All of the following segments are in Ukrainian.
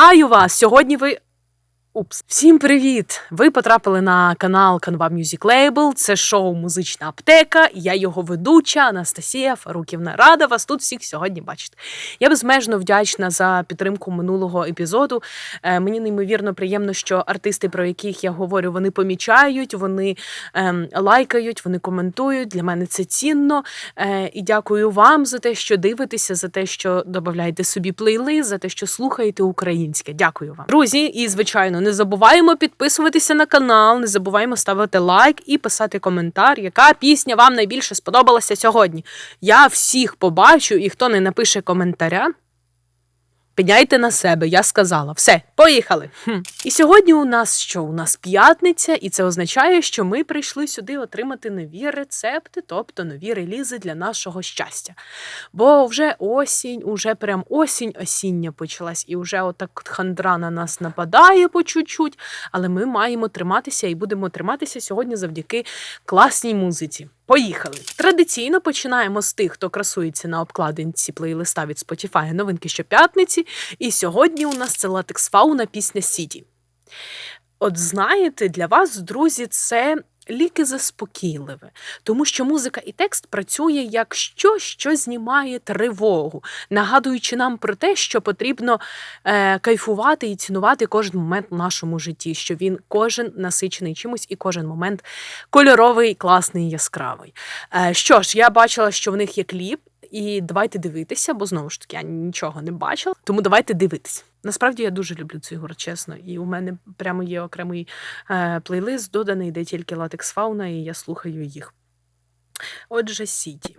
Вітаю вас! Сьогодні ви. Упс. Всім привіт! Ви потрапили на канал Canva Music Label. Це шоу Музична аптека. Я його ведуча Анастасія Фаруківна. Рада вас тут всіх сьогодні бачити. Я безмежно вдячна за підтримку минулого епізоду. Е, мені неймовірно приємно, що артисти, про яких я говорю, вони помічають, вони ем, лайкають, вони коментують. Для мене це цінно. Е, і дякую вам за те, що дивитеся, за те, що додаєте собі плейлист, за те, що слухаєте українське. Дякую вам, друзі. І звичайно, не забуваємо підписуватися на канал, не забуваємо ставити лайк і писати коментар, яка пісня вам найбільше сподобалася сьогодні. Я всіх побачу, і хто не напише коментаря. Пеняйте на себе, я сказала. Все, поїхали. Хм. І сьогодні у нас що? У нас п'ятниця, і це означає, що ми прийшли сюди отримати нові рецепти, тобто нові релізи для нашого щастя. Бо вже осінь, уже прям осінь осіння почалась, і вже отак хандра на нас нападає по чуть-чуть, але ми маємо триматися і будемо триматися сьогодні завдяки класній музиці. Поїхали! Традиційно починаємо з тих, хто красується на обкладинці плейлиста від Spotify новинки щоп'ятниці. І сьогодні у нас це латекс фауна пісня Сіті. От знаєте, для вас, друзі, це ліки заспокійливе, тому що музика і текст працює як щось, що знімає тривогу, нагадуючи нам про те, що потрібно е, кайфувати і цінувати кожен момент в нашому житті, що він кожен насичений чимось і кожен момент кольоровий, класний, яскравий. Е, що ж, я бачила, що в них є кліп. І давайте дивитися, бо знову ж таки я нічого не бачила. Тому давайте дивитися. Насправді я дуже люблю цей гурт, чесно. І у мене прямо є окремий е, плейлист доданий, де тільки латекс фауна, і я слухаю їх. Отже, Сіті.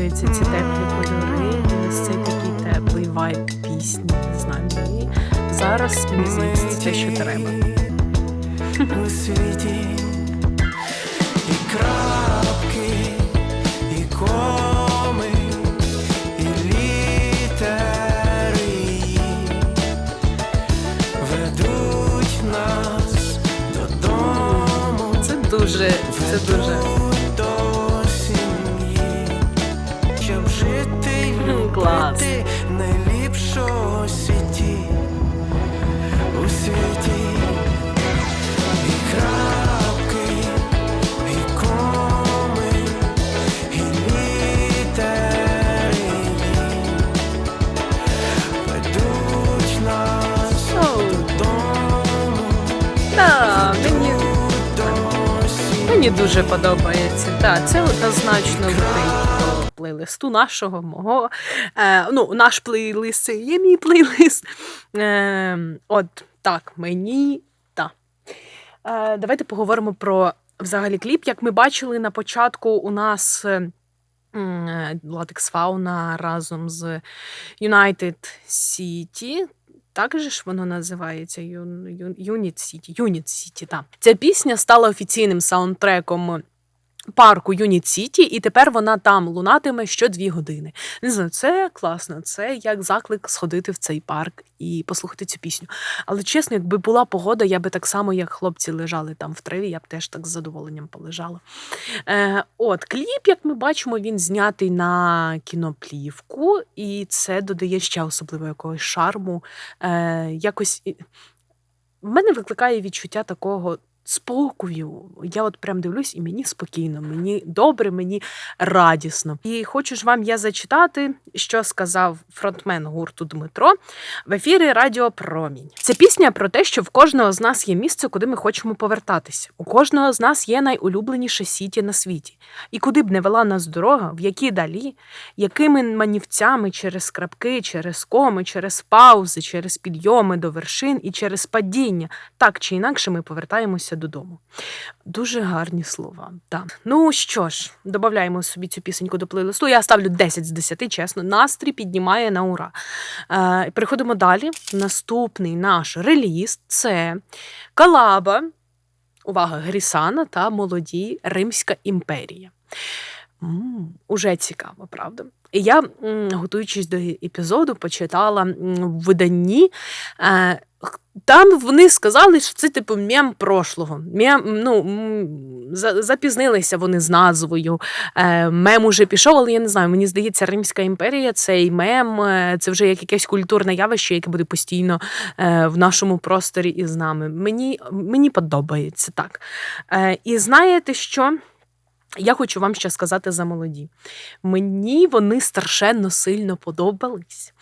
Подобаються ці теплі кольори, і ось цей такий теплий вайб пісні. Не знаю, мені зараз мені здається, це те, що треба. у світі і крапки, і коми, і літери ведуть нас додому, Це дуже, це дуже. Мені дуже подобається. Так, це однозначно до плейлисту нашого, мого. Е, ну, наш плейлист це є мій плейлист. Е, от так, мені та. Е, давайте поговоримо про взагалі кліп. Як ми бачили на початку, у нас. е, е, Латекс Фауна разом з United City. Так же ж воно називається Юніт Сіті. Юніт Сіті, так. Ця пісня стала офіційним саундтреком парку Юніт Сіті, і тепер вона там лунатиме що дві години. Не знаю, це класно. Це як заклик сходити в цей парк і послухати цю пісню. Але чесно, якби була погода, я би так само, як хлопці лежали там в траві, я б теж так з задоволенням полежала. Е, от, кліп, як ми бачимо, він знятий на кіноплівку, і це додає ще особливо якогось шарму. Е, якось в мене викликає відчуття такого. Спокою. Я от прям дивлюсь, і мені спокійно, мені добре, мені радісно. І хочу ж вам я зачитати, що сказав фронтмен гурту Дмитро в ефірі Радіо Промінь. Це пісня про те, що в кожного з нас є місце, куди ми хочемо повертатися. У кожного з нас є найулюбленіше сіті на світі. І куди б не вела нас дорога, в які далі, якими манівцями через крапки, через коми, через паузи, через підйоми до вершин і через падіння, так чи інакше ми повертаємося додому. Дуже гарні слова. Так. Ну що ж, додаємо собі цю пісеньку до плейлисту. Я ставлю 10 з 10, чесно. Настрій піднімає на ура. Е, переходимо далі. Наступний наш реліз це Калаба. Увага, Грісана та молоді Римська імперія. М уже цікаво, правда? І я, готуючись до епізоду, почитала в виданні. Е, там вони сказали, що це типу мем прошлого. Мем, ну, запізнилися вони з назвою. Е, мем уже пішов, але я не знаю. Мені здається, Римська імперія цей мем е, це вже як якесь культурне явище, яке буде постійно е, в нашому просторі і з нами. Мені, мені подобається так. Е, і знаєте що? Я хочу вам ще сказати за молоді. Мені вони страшенно сильно подобались.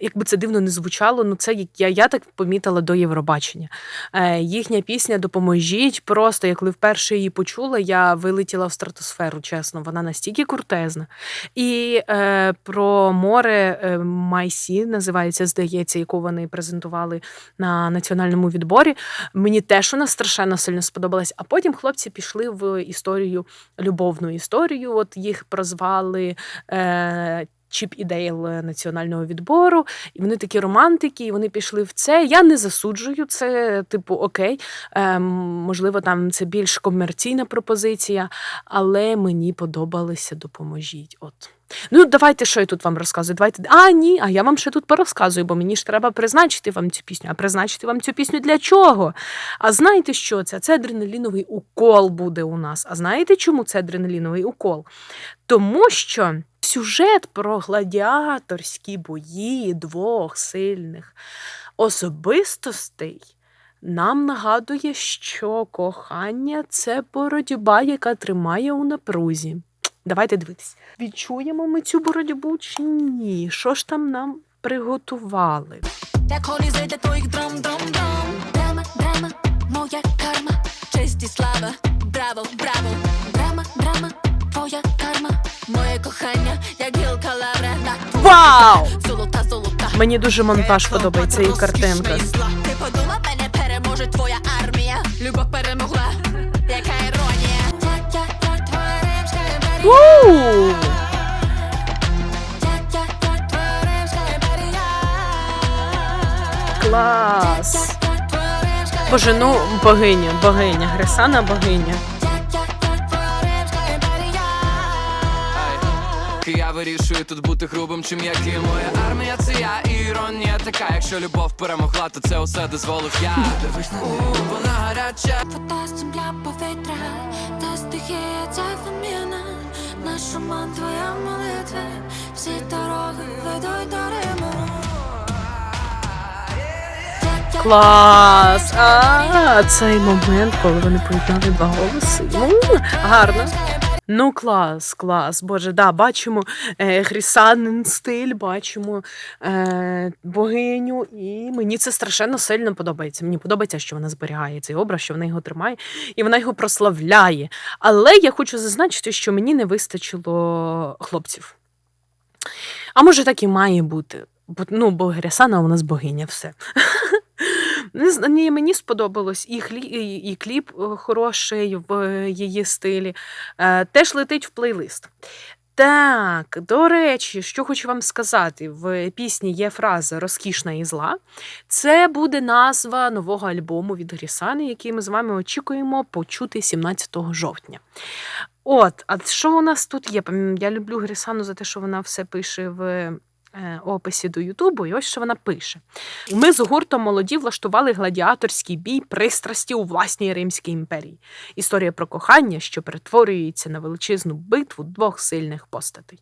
Якби це дивно не звучало, ну це я, я так помітила до Євробачення. Е, їхня пісня Допоможіть. Просто як коли вперше її почула, я вилетіла в стратосферу, чесно. Вона настільки крутезна. І е, про море е, Майсі називається, здається, яку вони презентували на національному відборі. Мені теж вона страшенно сильно сподобалась. А потім хлопці пішли в історію, любовну історію. От їх прозвали. Е, Чіп і Дейл національного відбору, і вони такі романтики, і вони пішли в це. Я не засуджую це, типу, окей. Ем, можливо, там це більш комерційна пропозиція, але мені подобалося допоможіть. От. Ну, давайте, що я тут вам розказую. Давайте. А, ні, а я вам ще тут порозказую, бо мені ж треба призначити вам цю пісню. А призначити вам цю пісню для чого? А знаєте, що це? Це адреналіновий укол буде у нас. А знаєте, чому це адреналіновий укол? Тому що сюжет про гладіаторські бої двох сильних особистостей нам нагадує, що кохання це боротьба, яка тримає у напрузі. Давайте дивитись. Відчуємо ми цю боротьбу чи ні? Що ж там нам приготували? Як холізи для твоїх дром, дром, дром. Драма, драма, моя карма, честь і слава, браво, браво. Драма, драма, твоя карма, моє кохання, як гілка лавра. Так, Вау! золота, золота. Мені дуже монтаж подобається і картинка. Ти подумав, мене переможе твоя армія. Любов перемогла, яка іронія. Клас! Боже, ну богиня, богиня, Грисана богиня. Я вирішую тут бути грубим чи м'яким Моя армія це я іронія така Якщо любов перемогла, то це усе дозволив я У, Вона гаряча Вода, земля, повітря, та стихія ця феміна Наш роман, твоя молитва, всі дороги ведуть до Риму Клас! А, цей момент, коли вони поєднали два голоси. Ну, гарно. Ну, клас, клас. Боже, да, бачимо е, грісанин стиль, бачимо е, богиню, і мені це страшенно сильно подобається. Мені подобається, що вона зберігає цей образ, що вона його тримає, і вона його прославляє. Але я хочу зазначити, що мені не вистачило хлопців. А може, так і має бути. Ну, бо Грясана у нас богиня, все. Не мені сподобалось і, хлі, і, кліп е, хороший в е, її стилі. Е, теж летить в плейлист. Так, до речі, що хочу вам сказати, в пісні є фраза Розкішна і зла. Це буде назва нового альбому від Грісани, який ми з вами очікуємо почути 17 жовтня. От, а що у нас тут є? Я люблю Грісану за те, що вона все пише в описі до Ютубу, і ось що вона пише. Ми з гуртом молоді влаштували гладіаторський бій пристрасті у власній Римській імперії. Історія про кохання, що перетворюється на величезну битву двох сильних постатей.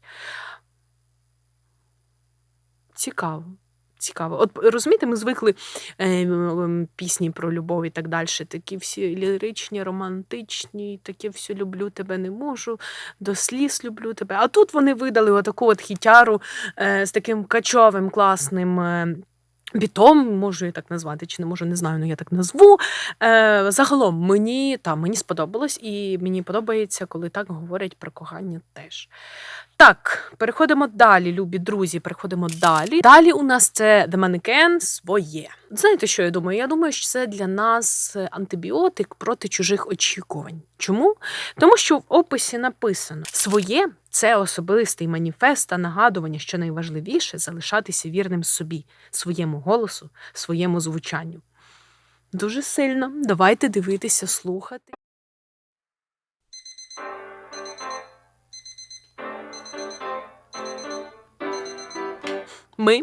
Цікаво. Цікаво. От розумієте, ми звикли е, пісні про любов і так далі. Такі всі ліричні, романтичні, таке все люблю тебе не можу, до сліз люблю тебе. А тут вони видали отаку от хітяру е, з таким качовим класним. Бітом, можу я так назвати, чи не можу, не знаю, але я так назву. Е, загалом мені та, мені сподобалось, і мені подобається, коли так говорять про кохання теж. Так, переходимо далі, любі друзі. Переходимо далі. Далі у нас це The Mannequin своє. Знаєте, що я думаю? Я думаю, що це для нас антибіотик проти чужих очікувань. Чому? Тому що в описі написано: своє це особистий маніфест та нагадування, що найважливіше залишатися вірним собі, своєму голосу, своєму звучанню. Дуже сильно. Давайте дивитися, слухати. Ми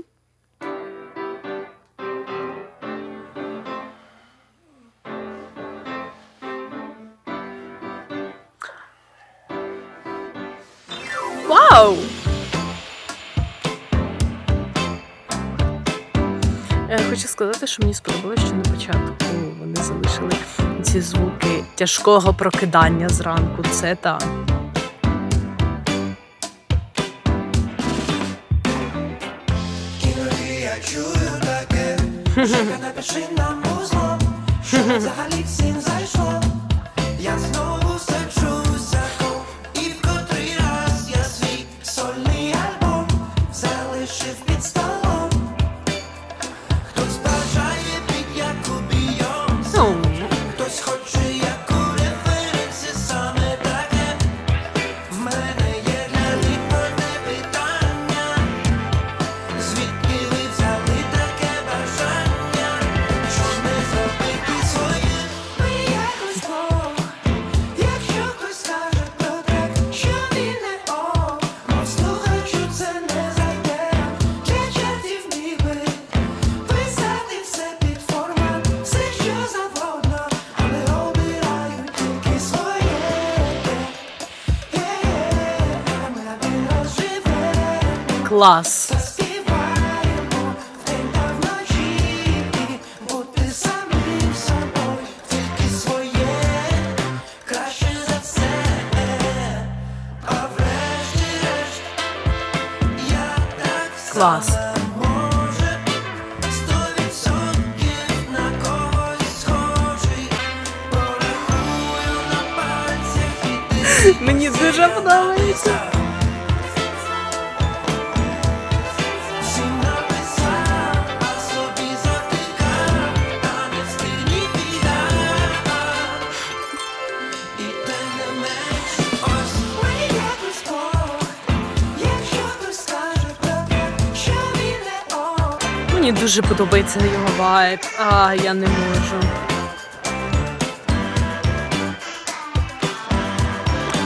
Вау! Е, Хочу сказати, що мені сподобалося, що на початку вони залишили ці звуки тяжкого прокидання зранку. Це так. Я чую таке, Жека, напиши нам узлом, що взагалі всім зайшло. Так Клас. може, сто відсотків на когось схожий, порахую на пальцях і Мені дуже подобається. Мені дуже подобається його вайб. А, я не можу.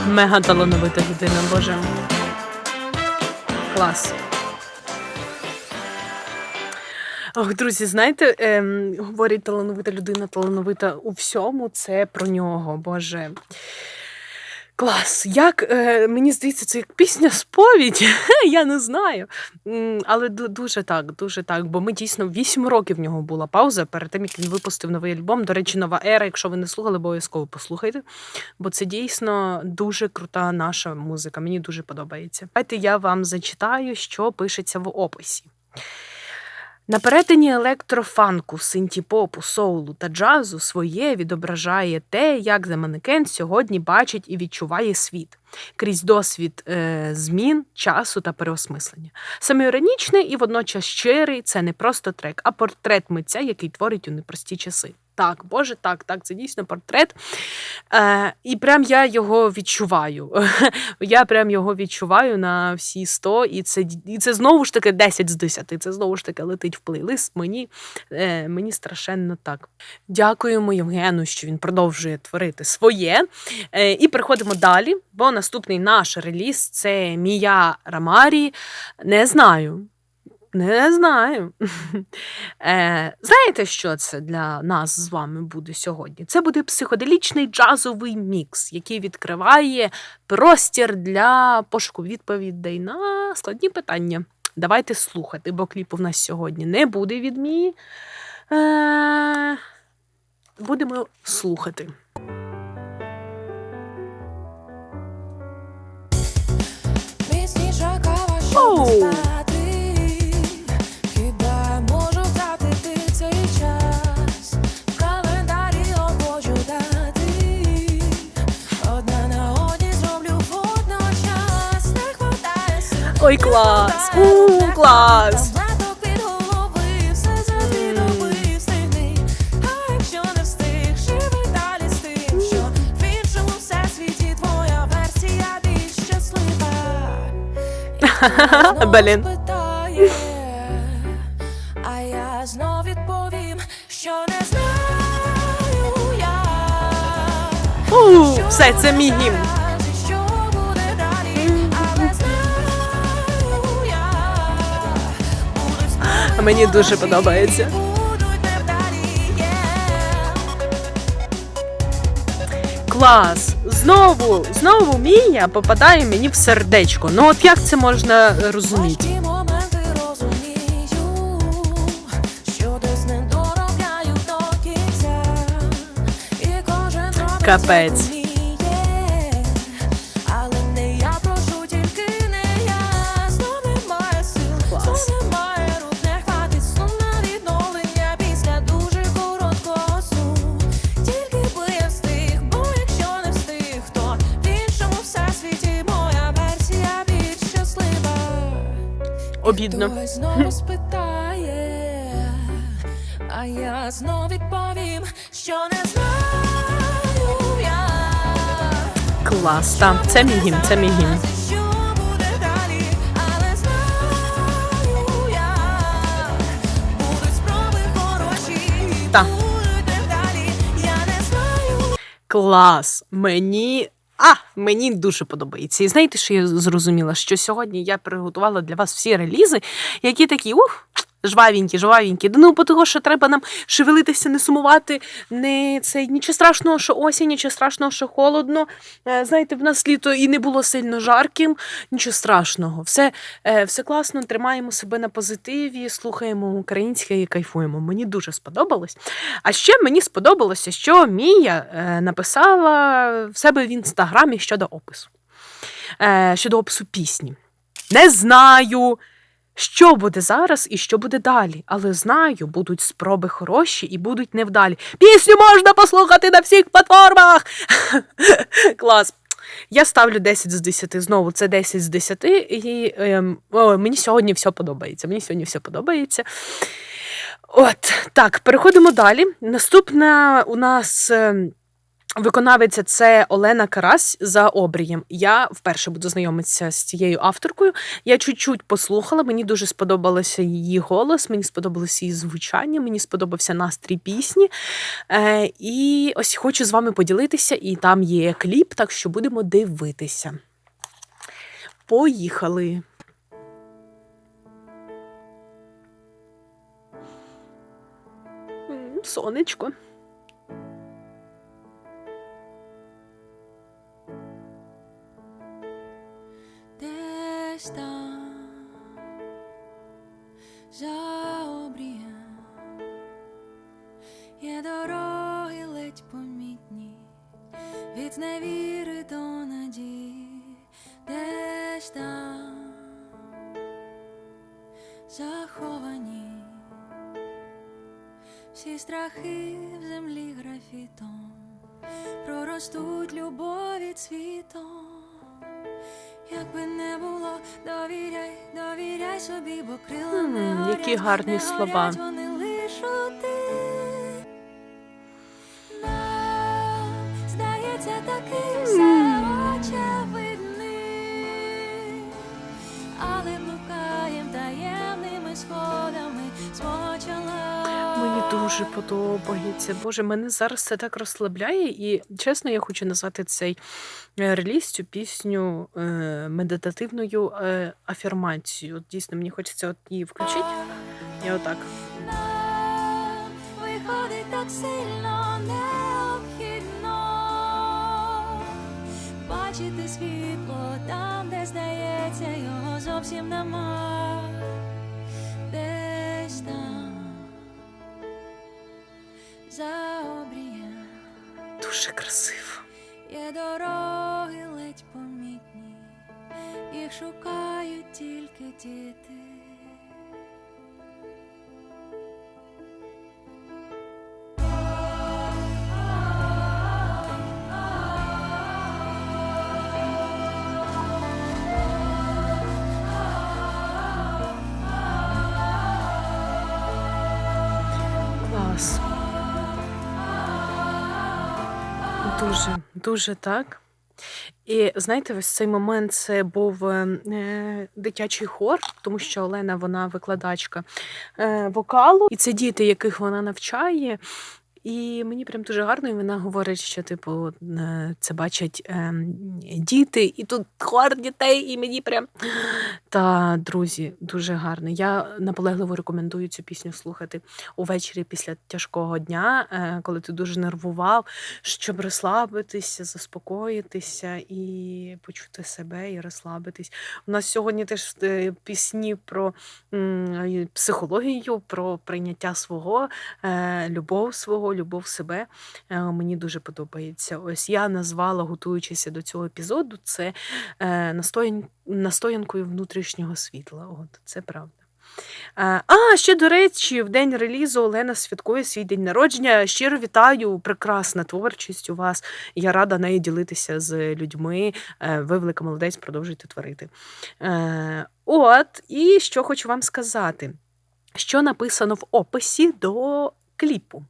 Мега талановита людина, боже. Клас. Ох, друзі, знаєте, ем, говорять талановита людина, талановита у всьому, це про нього, боже. Клас. Як е, мені здається, це як пісня сповідь. Я не знаю. Але дуже так, дуже так. Бо ми дійсно 8 років в нього була пауза перед тим, як він випустив новий альбом. До речі, нова ера. Якщо ви не слухали, обов'язково послухайте. Бо це дійсно дуже крута наша музика. Мені дуже подобається. Давайте я вам зачитаю, що пишеться в описі. На перетині електрофанку, синтіпопу, соулу та джазу своє відображає те, як Mannequin сьогодні бачить і відчуває світ крізь досвід е, змін, часу та переосмислення. Самоіронічний і водночас щирий це не просто трек, а портрет митця, який творить у непрості часи. Так, Боже, так, так, це дійсно портрет. Е, і прям я його відчуваю. я прям його відчуваю на всі 100, і це, і це знову ж таки 10 з 10. Це знову ж таки летить в плейлист. Мені, е, мені страшенно так. Дякуємо Євгену, що він продовжує творити своє. Е, і переходимо далі, бо наступний наш реліз це Мія Рамарі. Не знаю. Не знаю. Е, знаєте, що це для нас з вами буде сьогодні? Це буде психоделічний джазовий мікс, який відкриває простір для пошуку відповідей на складні питання. Давайте слухати, бо кліпу в нас сьогодні не буде від Мії. Е, будемо слухати. Оу. Щаслива. І хто знов Блін. А я знов відповім, що не знаю я. Все, це мій гімн. Мені дуже подобається. Клас! Знову, знову Мія попадає мені в сердечко. Ну от як це можна розуміти? Важкі Обідно. Хтось знову спитає, а я знов відповім, що не знаю я. Клас, так, це мій гімн, це мій гімн. Що буде далі, але знаю я. Будуть спроби хороші, і Так. будуть невдалі, я не знаю. Клас! Мені. Мені дуже подобається. І знаєте, що я зрозуміла? Що сьогодні я приготувала для вас всі релізи, які такі ух, жвавенькі, жвавенькі. Ну, бо того, що треба нам шевелитися, не сумувати, не це нічого страшного, що осінь, нічого страшного, що холодно. Е, Знаєте, в нас літо і не було сильно жарким, нічого страшного. Все, е, все класно, тримаємо себе на позитиві, слухаємо українське і кайфуємо. Мені дуже сподобалось. А ще мені сподобалося, що Мія е, написала в себе в інстаграмі щодо опису. Щодо опису пісні. Не знаю, що буде зараз і що буде далі, але знаю, будуть спроби хороші і будуть невдалі. Пісню можна послухати на всіх платформах. Клас. Я ставлю 10 з 10. Знову це 10 з 10. І ем, мені сьогодні все подобається. Мені сьогодні все подобається. От так, переходимо далі. Наступна у нас. ем, Виконавиця це Олена Карась за обрієм. Я вперше буду знайомитися з цією авторкою. Я чуть-чуть послухала, мені дуже сподобався її голос, мені сподобалося її звучання, мені сподобався настрій пісні. Е, і ось хочу з вами поділитися, і там є кліп, так що будемо дивитися. Поїхали. Сонечко. Там за обрієм є дороги ледь помітні, від зневіри до надії, десь там заховані? Всі страхи в землі графітом, проростуть любові цвітом. Якби не було, довіряй, довіряй собі, бо крила не горять, які гарні слова. Дуже подобається. Боже, мене зараз це так розслабляє, і чесно, я хочу назвати цей е, реліз, цю пісню е, медитативною е, афірмацією. Дійсно, мені хочеться от її включити. І отак. Виходить так сильно необхідно бачити світло там, де здається, його зовсім нема. Десь там за обрія. Дуже красиво. є дороги ледь помітні, їх шукають тільки діти. Дуже, так. І знаєте, ось цей момент це був е, е, дитячий хор, тому що Олена вона викладачка е, вокалу, і це діти, яких вона навчає. І мені прям дуже гарно, і вона говорить, що типу е, це бачать е, діти, і тут хор дітей, і мені прям та друзі, дуже гарно. Я наполегливо рекомендую цю пісню слухати увечері після тяжкого дня, е, коли ти дуже нервував, щоб розслабитися, заспокоїтися і почути себе і розслабитись. У нас сьогодні теж е, пісні про м, психологію, про прийняття свого, е, любов свого, любов себе. Е, Мені дуже подобається. Ось я назвала, готуючися до цього епізоду, це е, настоянкою внутрішнього світла. От це правда. Е, А, ще до речі, в день релізу Олена святкує свій день народження. Щиро вітаю, прекрасна творчість у вас. Я рада нею ділитися з людьми. Ви велика молодець, продовжуйте творити. От, і що хочу вам сказати, що написано в описі до кліпу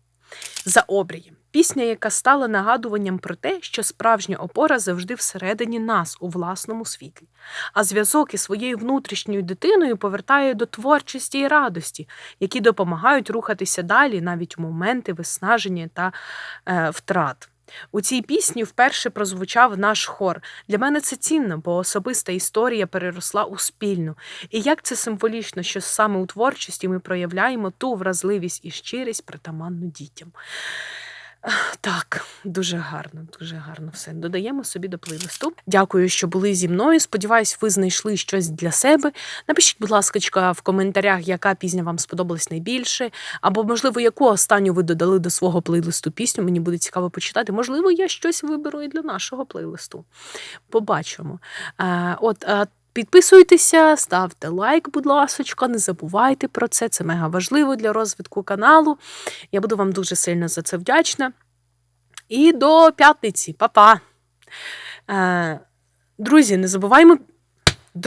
за обрієм. Пісня, яка стала нагадуванням про те, що справжня опора завжди всередині нас у власному світлі, а зв'язок із своєю внутрішньою дитиною повертає до творчості і радості, які допомагають рухатися далі навіть у моменти виснаження та е, втрат. У цій пісні вперше прозвучав наш хор. Для мене це цінно, бо особиста історія переросла у спільну. І як це символічно, що саме у творчості ми проявляємо ту вразливість і щирість притаманну дітям. Так, дуже гарно, дуже гарно все. Додаємо собі до плейлисту. Дякую, що були зі мною. Сподіваюсь, ви знайшли щось для себе. Напишіть, будь ласка, в коментарях, яка пісня вам сподобалась найбільше, або, можливо, яку останню ви додали до свого плейлисту пісню. Мені буде цікаво почитати. Можливо, я щось виберу і для нашого плейлисту. Побачимо. От, Підписуйтеся, ставте лайк, будь ласка, не забувайте про це. Це мега важливо для розвитку каналу. Я буду вам дуже сильно за це вдячна. І до п'ятниці, Па-па! Е, Друзі, не забуваємо